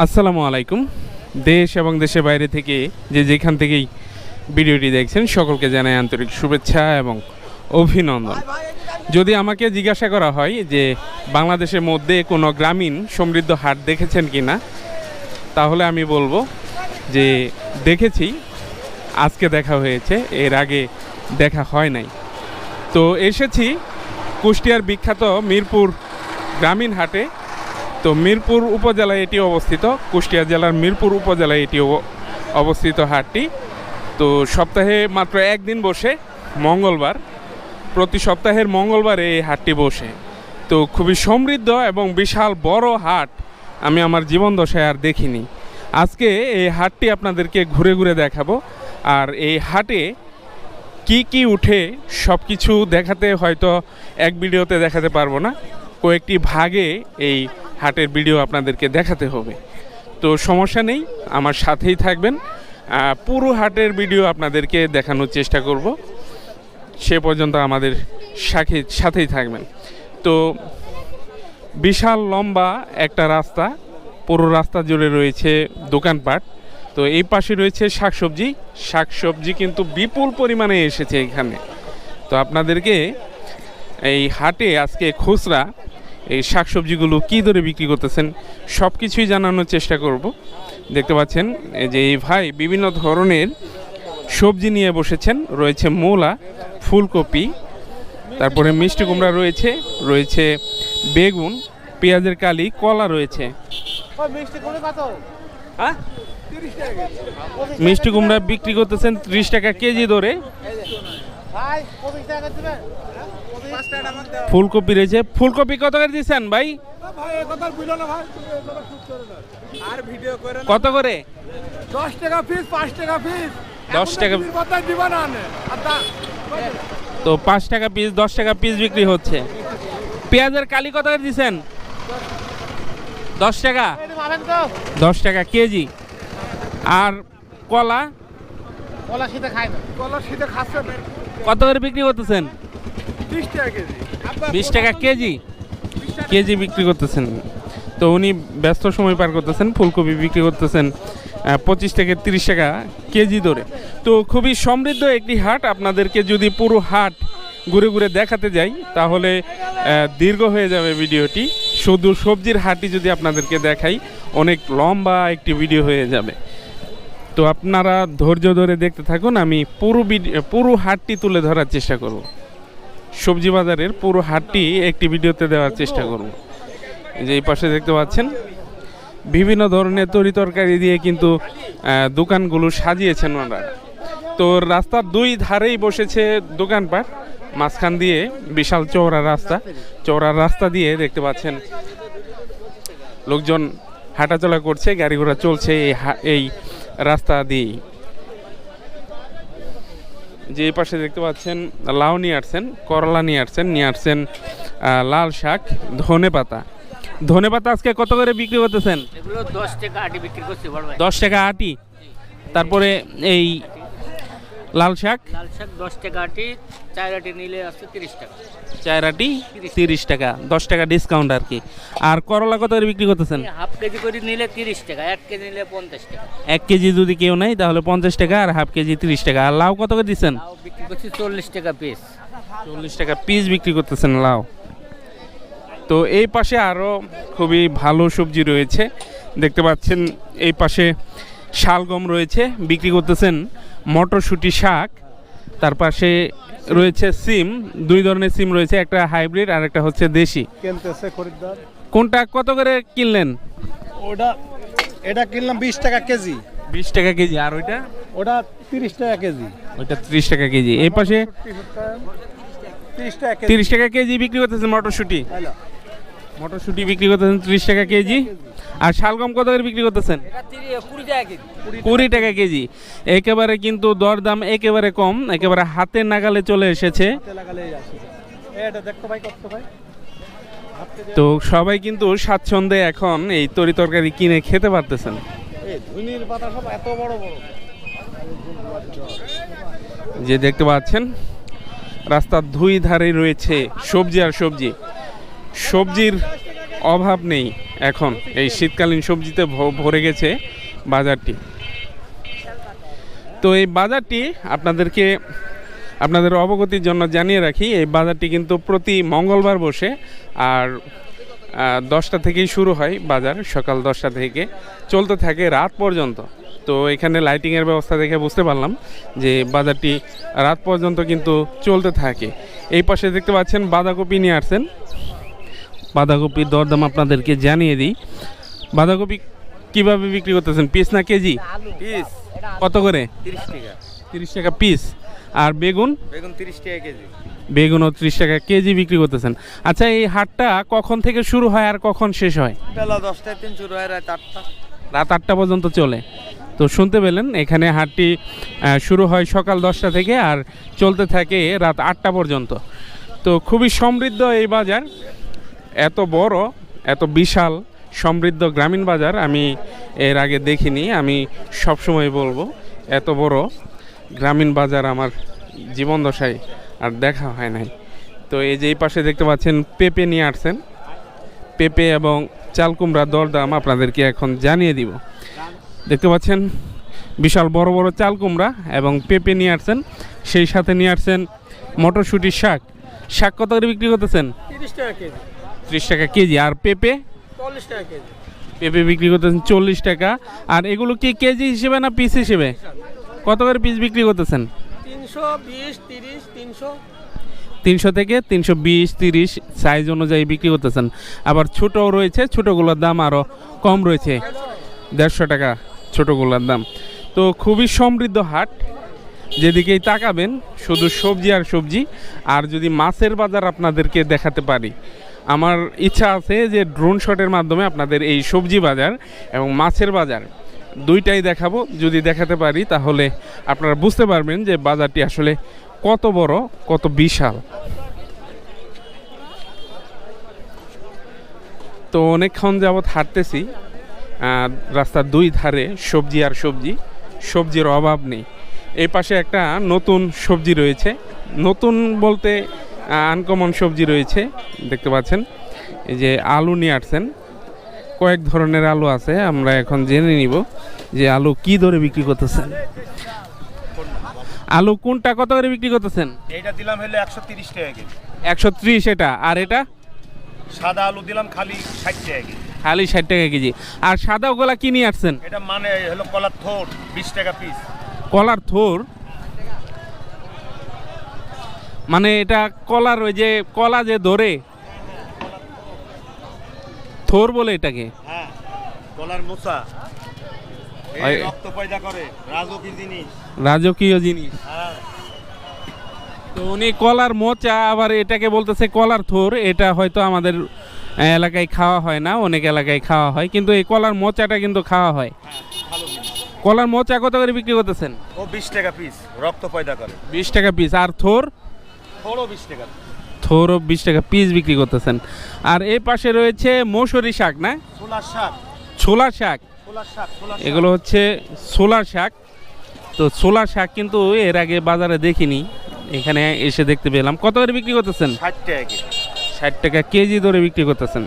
আসসালামু আলাইকুম। দেশ এবং দেশের বাইরে থেকে যে যেখান থেকেই ভিডিওটি দেখছেন, সকলকে জানাই আন্তরিক শুভেচ্ছা এবং অভিনন্দন। যদি আমাকে জিজ্ঞাসা করা হয় যে বাংলাদেশের মধ্যে কোনো গ্রামীণ সমৃদ্ধ হাট দেখেছেন কি না তাহলে আমি বলব যে দেখেছি, আজকে দেখা হয়েছে, এর আগে দেখা হয় নাই। তো এসেছি কুষ্টিয়ার বিখ্যাত মিরপুর গ্রামীণ হাটে। তো মিরপুর উপজেলায় এটি অবস্থিত। কুষ্টিয়া জেলার মিরপুর উপজেলায় এটি অব- অবস্থিত হাটটি। তো সপ্তাহে মাত্র একদিন বসে মঙ্গলবার। প্রতি সপ্তাহের মঙ্গলবার এই হাটটি বসে। তো খুবই সমৃদ্ধ এবং বিশাল বড় হাট আমি আমার জীবন দশায় আর দেখিনি। আজকে এই হাটটি আপনাদেরকে ঘুরে ঘুরে দেখাবো। আর এই হাটে কি কি উঠে সব কিছু দেখাতে হয়তো এক ভিডিওতে দেখাতে পারব না। কয়েকটি ভাগে এই হাটের ভিডিও আপনাদেরকে দেখাতে হবে। তো সমস্যা নেই, আমার সাথেই থাকবেন। পুরো হাটের ভিডিও আপনাদেরকে দেখানোর চেষ্টা করব। সে পর্যন্ত আমাদের সাথে সাথেই থাকবেন। তো বিশাল লম্বা একটা রাস্তা, পুরো রাস্তা জুড়ে রয়েছে দোকানপাট। তো এই পাশে রয়েছে শাকসবজি। শাকসবজি কিন্তু বিপুল পরিমাণে এসেছে এখানে। তো আপনাদেরকে এই হাটে আজকে খুচরা এই শাকসবজিগুলো কী দরে বিক্রি করতেছেন সব কিছুই জানানোর চেষ্টা করব। দেখতে পাচ্ছেন যে এই ভাই বিভিন্ন ধরনের সবজি নিয়ে বসেছেন রয়েছে মূলা ফুলকপি তারপরে মিষ্টি কুমড়া রয়েছে রয়েছে বেগুন পেঁয়াজের কালি কলা রয়েছে। হ্যাঁ? মিষ্টি কুমড়া বিক্রি করতেছেন ত্রিশ টাকা কেজি ধরে। ফুলকপি রয়েছে। ফুলকপি কত করে দিচ্ছেন ভাই? আর কত করে? দশ টাকা পিস পাঁচ টাকা পিস দশ টাকা দিবা না তা- পাঁচ টাকা পিস দশ টাকা পিস বিক্রি হচ্ছে। পেঁয়াজের কালি কত করে দিচ্ছেন? দশ টাকা। দশ টাকা কেজি। আর কলা? কলা শীতে খাচ্ছে না। কলা শীতে খাচ্ছে কত করে বিক্রি করতেছেন? বিশ টাকা কেজি। কেজি? বিক্রি করতেছেন। তো উনি ব্যস্ত সময় পার করতেছেন ফুলকপি বিক্রি করতেছেন পঁচিশ থেকে তিরিশ টাকা কেজি ধরে তো খুবই সমৃদ্ধ একটি হাট। আপনাদেরকে যদি পুরো হাট ঘুরে ঘুরে দেখাতে যাই তাহলে দীর্ঘ হয়ে যাবে ভিডিওটি। শুধু সবজির হাটই যদি আপনাদেরকে দেখাই অনেক লম্বা একটি ভিডিও হয়ে যাবে। তো আপনারা ধৈর্য ধরে দেখতে থাকুন আমি পুরো পুরো হাটটি তুলে ধরার চেষ্টা করব। সবজি বাজারের পুরো হাটটি একটি ভিডিওতে দেওয়ার চেষ্টা করব। যে এই পাশে দেখতে পাচ্ছেন, বিভিন্ন ধরনের তরি তরকারি দিয়ে কিন্তু দোকানগুলো সাজিয়েছেন ওনারা। তো রাস্তার দুই ধারেই বসেছে দোকানপাট, মাঝখান দিয়ে বিশাল চওড়া রাস্তা। চওড়া রাস্তা দিয়ে দেখতে পাচ্ছেন, লোকজন হাঁটাচলা করছে গাড়ি ঘোড়া চলছে এই এই রাস্তা দিয়েই। যে এই পাশে দেখতে পাচ্ছেন লাউ নিয়ে আসছেন করলা নিয়ে আসছেন নিয়ে আসছেন আহ, লাল শাক ধনে পাতা। ধনে পাতা আজকে কত করে বিক্রি করতেছেন? দশ টাকা আটি বিক্রি করছি দশ টাকা আটি? তারপরে এই লাল শাক? লাল শাক দশ টাকা আটি চার নিলে আছে তিরিশ টাকা। চার তিরিশ টাকা দশ টাকা ডিসকাউন্ট আর কি। আর করলা কত করে বিক্রি করতেছেন? হাফ কেজি করে নিলে তিরিশ টাকা এক কেজি নিলে পঞ্চাশ টাকা। এক কেজি যদি কেউ নেয় তাহলে পঞ্চাশ টাকা আর হাফ কেজি তিরিশ টাকা। আর লাউ কত করে দিচ্ছেন? বিক্রি করছি চল্লিশ টাকা পিস চল্লিশ টাকা পিস বিক্রি করতেছেন লাউ। তো এই পাশে আরও খুবই ভালো সবজি রয়েছে। দেখতে পাচ্ছেন এই পাশে শালগম রয়েছে বিক্রি করতেছেন মটরশুঁটি শাক তার পাশে রয়েছে সিম দুই ধরনের সিম রয়েছে একটা হাইব্রিড আর একটা হচ্ছে দেশি। কোনটা কত করে কিনলেন? ওটা এটা কিনলাম বিশ টাকা কেজি। বিশ টাকা কেজি আর ওইটা? ওটা তিরিশ টাকা কেজি। ওইটা ত্রিশ টাকা কেজি। এই পাশে তিরিশ টাকা কেজি। তিরিশ টাকা কেজি বিক্রি করতেছে মটরশুঁটি। মটরশুঁটি বিক্রি করতেছেন ত্রিশ টাকা কেজি। আর শালগম কত করে বিক্রি করতেছেন? কুড়ি টাকা কেজি। একেবারে কিন্তু দরদাম একেবারে কম একেবারে হাতে নাগালে চলে এসেছে। তো সবাই কিন্তু স্বাচ্ছন্দ্যে এখন এই তরি তরকারি কিনে খেতে পারতেছেন। যে দেখতে পাচ্ছেন রাস্তার দুই ধারে রয়েছে সবজি আর সবজি। সবজির অভাব নেই এখন। এই শীতকালীন সবজিতে ভরে গেছে বাজারটি। তো এই বাজারটি আপনাদেরকে, আপনাদের অবগতির জন্য জানিয়ে রাখি, এই বাজারটি কিন্তু প্রতি মঙ্গলবার বসে আর দশটা থেকেই শুরু হয় বাজার, সকাল দশটা থেকে চলতে থাকে রাত পর্যন্ত। তো এখানে লাইটিংয়ের ব্যবস্থা দেখে বুঝতে পারলাম যে বাজারটি রাত পর্যন্ত কিন্তু চলতে থাকে। এই পাশে দেখতে পাচ্ছেন বাঁধাকপি নিয়ে আসছেন। বাঁধাকপির দরদাম আপনাদেরকে জানিয়ে দিই। বাঁধাকপি কীভাবে বিক্রি করতেছেন? পিস না কেজি? পিস। কত করে? তিরিশ টাকা। তিরিশ টাকা পিস। আর বেগুন? বেগুন তিরিশ টাকা কেজি। বেগুনও ত্রিশ টাকা কেজি বিক্রি করতেছেন। আচ্ছা এই হাটটা কখন থেকে শুরু হয় আর কখন শেষ হয়? বেলা দশটায় তিন শুরু হয় রাত আটটা। রাত আটটা পর্যন্ত চলে। তো শুনতে পেলেন এখানে হাটটি শুরু হয় সকাল দশটা থেকে আর চলতে থাকে রাত আটটা পর্যন্ত। তো খুবই সমৃদ্ধ এই বাজার। এত বড়, এত বিশাল, সমৃদ্ধ গ্রামীণ বাজার আমি এর আগে দেখিনি, আমি সবসময় বলব, এত বড় গ্রামীণ বাজার আমার জীবন দশায় আর দেখা হয় নাই। তো এই যে এই পাশে দেখতে পাচ্ছেন পেঁপে নিয়ে আসছেন। পেঁপে এবং চাল কুমড়ার দরদাম আপনাদেরকে এখন জানিয়ে দিব। দেখতে পাচ্ছেন বিশাল বড় বড় চাল কুমড়া এবং পেঁপে নিয়ে আসছেন। সেই সাথে নিয়ে আসছেন মটরশুঁটির শাক। শাক কত করে বিক্রি করতেছেন? তিরিশ টাকা কেজি। ত্রিশ টাকা কেজি। আর পেঁপে? চল্লিশ টাকা কেজি। পেঁপে বিক্রি করতেছেন চল্লিশ টাকা। আর এগুলো কি কেজি হিসেবে না পিস হিসেবে? কত করে পিস বিক্রি করতেছেন? তিনশো বিশ তিরিশ তিনশো। তিনশো থেকে তিনশো বিশ তিরিশ সাইজ অনুযায়ী বিক্রি করতেছেন। আবার ছোটও রয়েছে ছোটোগুলোর দাম আরও কম রয়েছে। দেড়শো টাকা ছোটোগুলোর দাম। তো খুবই সমৃদ্ধ হাট। যেদিকেই তাকাবেন শুধু সবজি আর সবজি। আর যদি মাছের বাজার আপনাদেরকে দেখাতে পারি আমার ইচ্ছা আছে যে ড্রোন শটের মাধ্যমে আপনাদের এই সবজি বাজার এবং মাছের বাজার দুইটাই দেখাবো। যদি দেখাতে পারি, তাহলে আপনারা বুঝতে পারবেন যে বাজারটি আসলে কত বড়, কত বিশাল। তো অনেকক্ষণ যাবৎ হাঁটতেছি রাস্তার দুই ধারে সবজি আর সবজি, সবজির অভাব নেই। এই পাশে একটা নতুন সবজি রয়েছে। নতুন বলতে আনকমন সবজি রয়েছে দেখতে পাচ্ছেন। এই যে আলু নিয়ে আসছেন। কয়েক ধরনের আলু আছে আমরা এখন জেনে নিব যে আলু কি দরে বিক্রি করতেছেন। আলু কোনটা কত করে বিক্রি করতেছেন? এটা দিলাম হলো একশো তিরিশ টাকা কেজি। একশো ত্রিশ এটা আর এটা? সাদা আলু দিলাম খালি ষাট টাকা কেজি। খালি ষাট টাকা কেজি। আর সাদা গোলা কি নিয়ে আসছেন? এটা মানে হলো কলার থোর বিশ টাকা পিস কলার থোর? মানে এটা কলার ওই যে কলা যে ধরে থোর বলে এটাকে। হ্যাঁ কলার মোচা। রক্ত পয়দা করে রাজকি জিনিস। রাজকীয় জিনিস। হ্যাঁ। তো উনি কলার মোচা আবার এটাকে বলতেছে কলার থোর এটা হয়তো আমাদের এলাকায় খাওয়া হয় না অনেক এলাকায় খাওয়া হয় কিন্তু এই কলার মোচাটা কিন্তু খাওয়া হয়। কলার মোচা কত করে বিক্রি করতেছেন? ও বিশ টাকা পিস রক্ত পয়দা করে। বিশ টাকা পিস আর থোর? থোড়ও বিশ টাকা। থোরও বিশ টাকা পিস বিক্রি করতেছেন। আর এই পাশে রয়েছে মৌসুরি শাক না? ছোলার শাক। ছোলা শাক। ছোলার শাক এগুলো হচ্ছে ছোলার শাক। তো ছোলার শাক কিন্তু এর আগে বাজারে দেখিনি। এখানে এসে দেখতে পেলাম। কত করে বিক্রি করতেছেন? ষাট টাকা কেজি। ষাট টাকা কেজি ধরে বিক্রি করতেছেন।